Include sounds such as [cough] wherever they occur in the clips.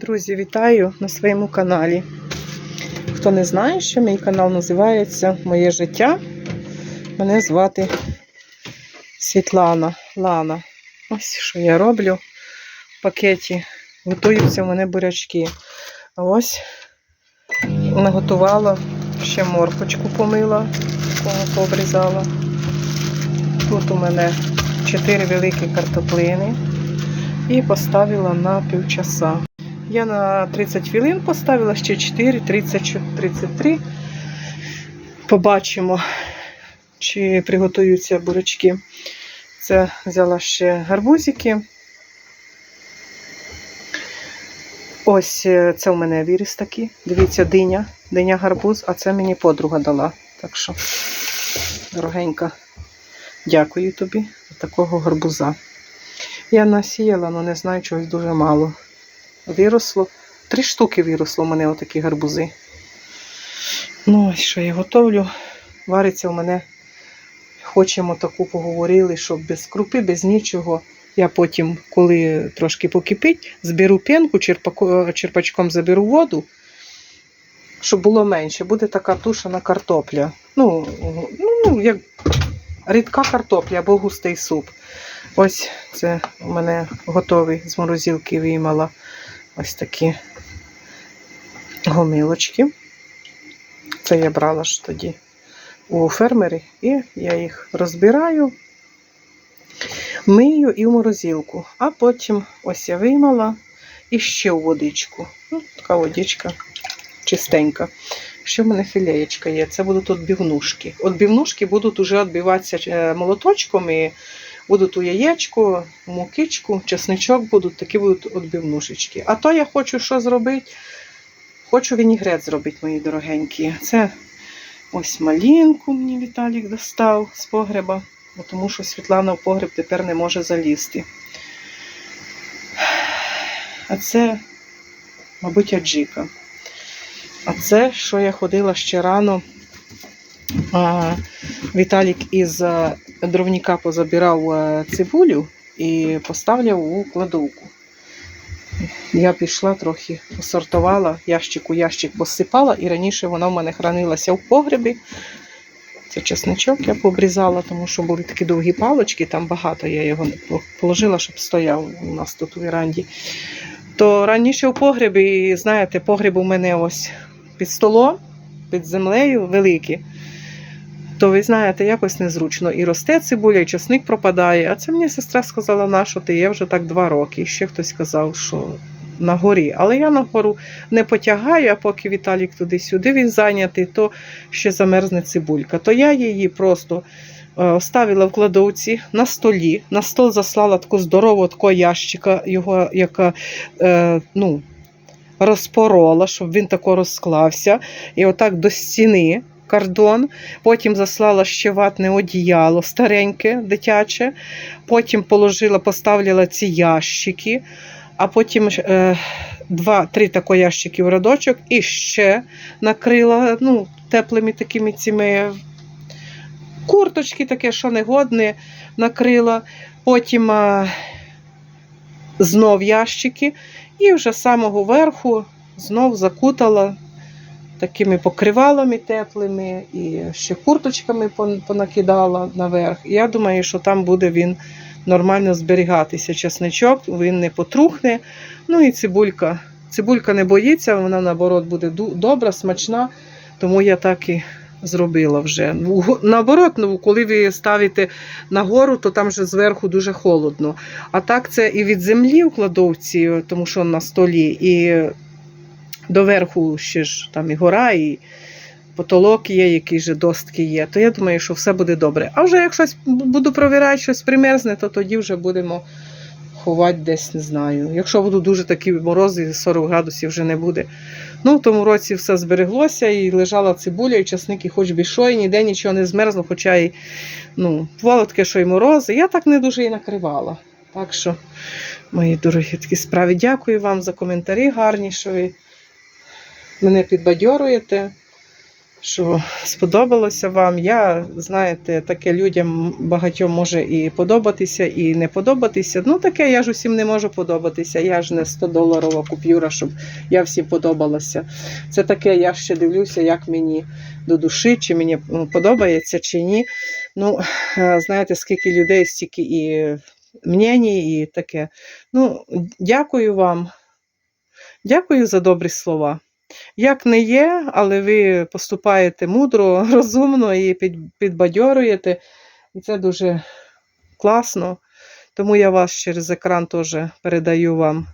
Друзі, вітаю на своєму каналі. Хто не знає, що мій канал називається Моє життя. Мене звати Світлана Лана. Ось що я роблю в пакеті. Готуються в мене бурячки. А ось наготувала ще моркочку помила, пообрізала. Тут у мене 4 великі картоплини і поставила на півчаса. Я на 30 хвилин поставила ще 4, 30, 33. Побачимо, чи приготуються бурячки. Це взяла ще гарбузики. Ось е, це у мене віріс такий. Дивіться, диня, диня гарбуз, а це мені подруга дала. Так що, дорогенька, дякую тобі за такого гарбуза. Я насіяла, але не знаю, чогось дуже мало. Виросло. Три штуки виросло у мене отакі гарбузи. Ну, ось що я готовлю. Вариться у мене. Хочемо таку поговорили, щоб без крупи, без нічого. Я потім, коли трошки покипить, зберу пенку, черпачком заберу воду, щоб було менше. Буде така тушена картопля. Ну, ну, ну як рідка картопля або густий суп. Ось це у мене готовий з морозилки виймала ось такі гомілочки. Це я брала ж тоді у фермері, і я їх розбираю, мию і в морозилку. А потім ось я виймала і ще у водичку. Ну, така водичка чистенька. Ще в мене філеєчка є. Це будуть тут бівнушки. От бівнушки будуть уже відбиватися е, молоточком і будуть у яєчку, мукичку, чесничок будуть, такі будуть відбивнушечки. А то я хочу що зробити? Хочу вінігрет зробити, мої дорогенькі. Це ось малинку мені Віталік достав з погреба, тому що Світлана в погреб тепер не може залізти. А це, мабуть, аджика. А це, що я ходила ще рано. Віталік із дровніка позабирав е, цибулю і поставляв у кладовку. Я пішла трохи посортувала, ящик у ящик посипала, і раніше вона в мене хранилася в погребі. Це чесничок я пообрізала, тому що були такі довгі палочки, там багато я його положила, щоб стояв у нас тут у веранді. То раніше в погребі, знаєте, погреб у мене ось під столом, під землею великий. То ви знаєте, якось незручно. І росте цибуля, і часник пропадає. А це мені сестра сказала, на що ти є вже так два роки. І ще хтось сказав, що на горі. Але я на гору не потягаю, а поки Віталік туди-сюди він зайнятий, то ще замерзне цибулька. То я її просто е, ставила в кладовці на столі. На стол заслала таку здорову такого ящика, його, яка е, ну, розпорола, щоб він тако розклався. І отак до стіни кордон. Потім заслала ще ватне одіяло стареньке, дитяче. Потім положила, поставила ці ящики, а потім е, два-три тако ящики в радочок і ще накрила ну, теплими такими цими курточки, таке, що негодне, накрила. Потім е, знов ящики, і вже з самого верху знов закутала такими покривалами теплими і ще курточками понакидала наверх. І я думаю, що там буде він нормально зберігатися. Чесничок, він не потрухне. Ну і цибулька. Цибулька не боїться, вона наоборот буде добра, смачна, тому я так і зробила вже. Ну, Наоборот, ну, коли ви ставите нагору, то там вже зверху дуже холодно. А так це і від землі в кладовці, тому що на столі, і доверху ще ж там і гора, і потолок є, який же достки є. То я думаю, що все буде добре. А вже як щось буду провіряти, щось примерзне, то тоді вже будемо ховати десь, не знаю. Якщо будуть дуже такі морози, 40 градусів вже не буде. Ну, в тому році все збереглося, і лежала цибуля, і часник, і хоч би що, і ніде нічого не змерзло, хоча й ну, бувало таке, що й морози. Я так не дуже і накривала. Так що, мої дорогі такі справи, дякую вам за коментарі гарні, що ви мене підбадьорюєте. що сподобалося вам. Я, знаєте, таке людям багатьом може і подобатися, і не подобатися. Ну, таке я ж усім не можу подобатися. Я ж не 100-доларова купюра, щоб я всім подобалася. Це таке, я ще дивлюся, як мені до душі, чи мені подобається, чи ні. Ну, е, знаєте, скільки людей, стільки і мнені, і таке. Ну, дякую вам. Дякую за добрі слова. Як не є, але ви поступаєте мудро, [laughs] розумно і підбадьорюєте. І це дуже класно. Тому я вас через екран теж передаю вам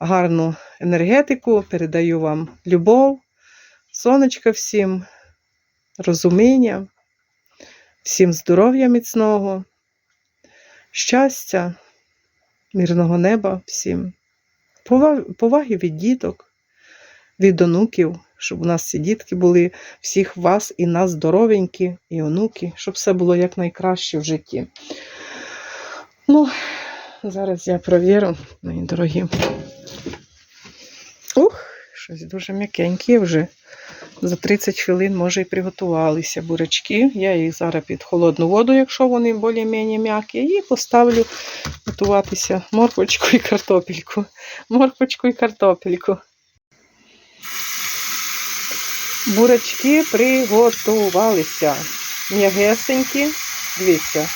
гарну енергетику, передаю вам любов, сонечка всім, розуміння, всім здоров'я міцного, щастя, мирного неба всім, поваги, від діток від онуків, щоб у нас всі дітки були, всіх вас і нас здоровенькі, і онуки, щоб все було якнайкраще в житті. Ну, зараз я провірю, мої дорогі. Ух, щось дуже м'якеньке вже. За 30 хвилин, може, і приготувалися бурячки. Я їх зараз під холодну воду, якщо вони більш-менш м'які, і поставлю готуватися морквочку і картопельку. Морквочку і картопельку. Бурачки приготувалися. М'ягесенькі. Дивіться.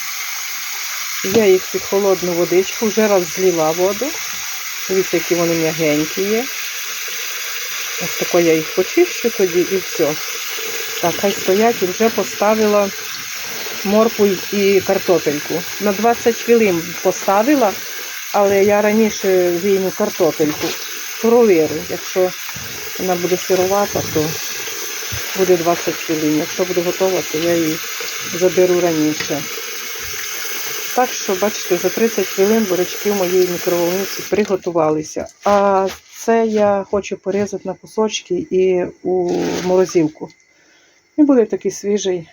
Я їх під холодну водичку вже розлила воду. Дивіться, які вони м'ягенькі є. Ось тако я їх почищу тоді і все. Так, хай стоять і вже поставила моркву і картопельку. На 20 хвилин поставила, але я раніше війну картопельку. Провірю. Якщо вона буде сировата, то буде 20 хвилин. Якщо буде готова, то я її заберу раніше. Так що, бачите, за 30 хвилин бурячки в моїй мікроволновці приготувалися. А це я хочу порізати на кусочки і у морозилку. І буде такий свіжий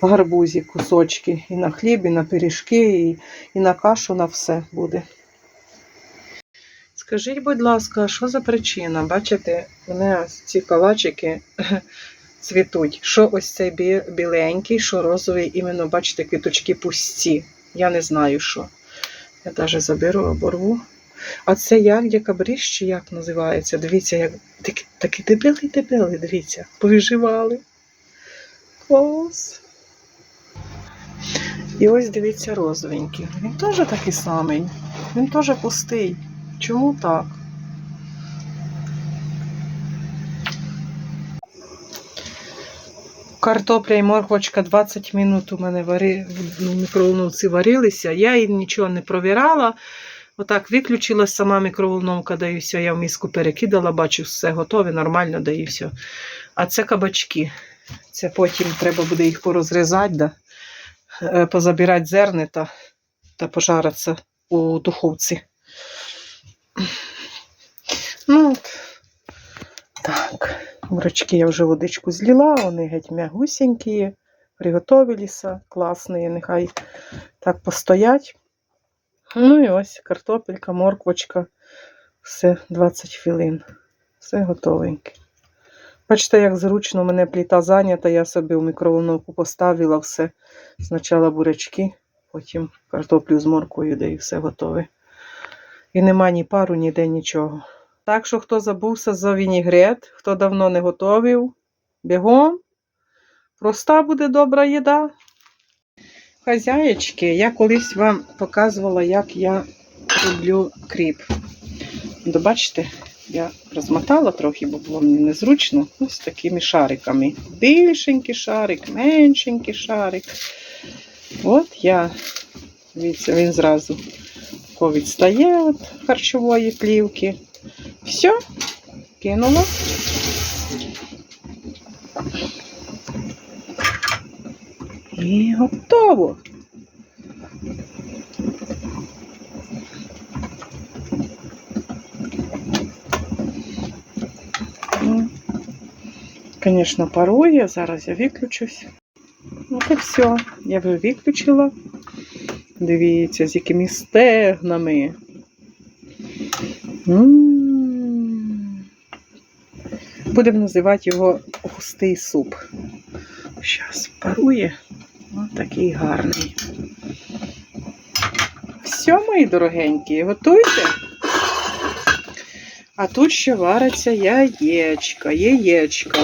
гарбузі, кусочки. І на хліб, і на пиріжки, і, і на кашу, на все буде. Скажіть, будь ласка, що за причина? Бачите, у мене ці калачики [laughs] цвітуть. Що ось цей бі- біленький, що розовий, іменно, бачите, квіточки пусті. Я не знаю, що. Я навіть заберу, оборву. А це як декабріж, чи як називається? Дивіться, як такі, дебели, дивіться, повиживали. Клас. І ось дивіться розовенький. Він теж такий самий. Він теж пустий. Чому так? Картопля і морквочка 20 минут у мене вари... в мікроволновці варилися. Я її нічого не провірала. Отак виключила сама мікроволновка, да і все. Я в миску перекидала, бачу, все готове, нормально, да все. А це кабачки. Це потім треба буде їх порозрізати, да? е, позабирати зерни та, та пожариться у духовці. Ну, так. Бурачки я вже водичку злила, вони геть м'ягусенькі, приготовилися, класні, нехай так постоять. Ну і ось картопелька, морквочка, все 20 хвилин. Все готовеньке. Бачите, як зручно у мене пліта зайнята, я собі в мікроволновку поставила все. Спочатку бурячки, потім картоплю з морквою, де і все готове. І нема ні пару, ніде нічого. Так що, хто забувся за вінігрет, хто давно не готовив, бігом. Проста буде добра їда. Хазяєчки, я колись вам показувала, як я роблю кріп. Бачите, я розмотала трохи, бо було мені незручно. Ось такими шариками. Більшенький шарик, меншенький шарик. От я, дивіться, він зразу тако відстає від харчової плівки. Все, кинула. І готово. Звісно, парує, зараз я виключусь. От і все, я вже виключила. Дивіться, з якими стегнами. Будемо називати його густий суп. Зараз парує. Ось такий гарний. Все, мої дорогенькі, готуйте. А тут ще вариться яєчка, яєчка.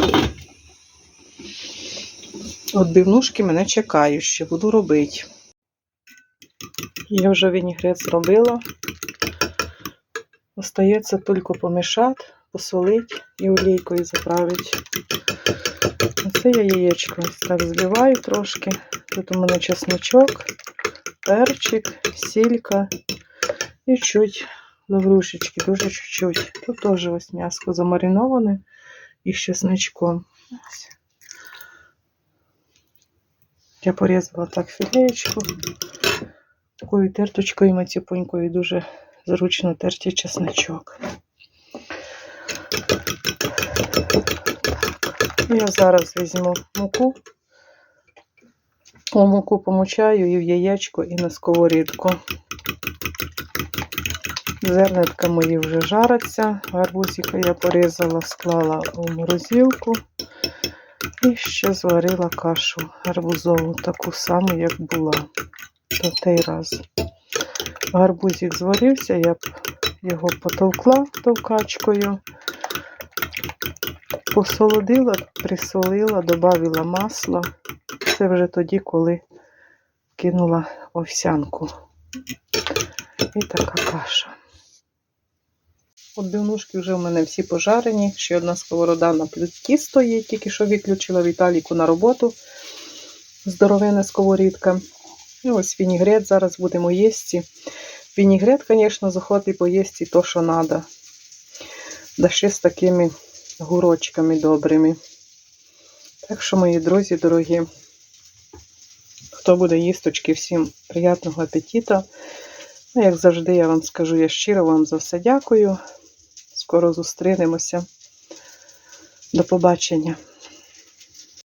Отбивнушки мене чекають, ще буду робити. Я вже вінігрет зробила. Остається тільки помішати, посолити і олійкою заправити. Оце я яєчко так збиваю трошки. Тут у мене чесночок, перчик, сілька і чуть лаврушечки, дуже чуть-чуть. Тут теж ось м'яско замариноване і з чесночком. Я порізала так філеєчку. Такою терточкою мацюпонькою дуже зручно терти чесночок. Я зараз візьму муку. О, муку помучаю і в яєчко, і на сковорідку. Зернятка мої вже жаряться. Гарбузика я порізала, склала у морозилку. І ще зварила кашу гарбузову, таку саму, як була до той раз. Гарбузик зварився, я б його потовкла товкачкою, посолодила, присолила, додавила масла. Це вже тоді, коли кинула овсянку. І така каша. Отбивнушки вже в мене всі пожарені. Ще одна сковорода на плитці стоїть, тільки що виключила Віталіку на роботу. Здоровена сковорідка. І ось вінігрет зараз будемо їсти. Вінігрет, звісно, захотить поїсти то, що треба. Да ще з такими гурочками добрими. Так що, мої друзі, дорогі, хто буде їсточки, всім приятного апетиту. Ну, як завжди, я вам скажу, я щиро вам за все дякую. Скоро зустрінемося. До побачення.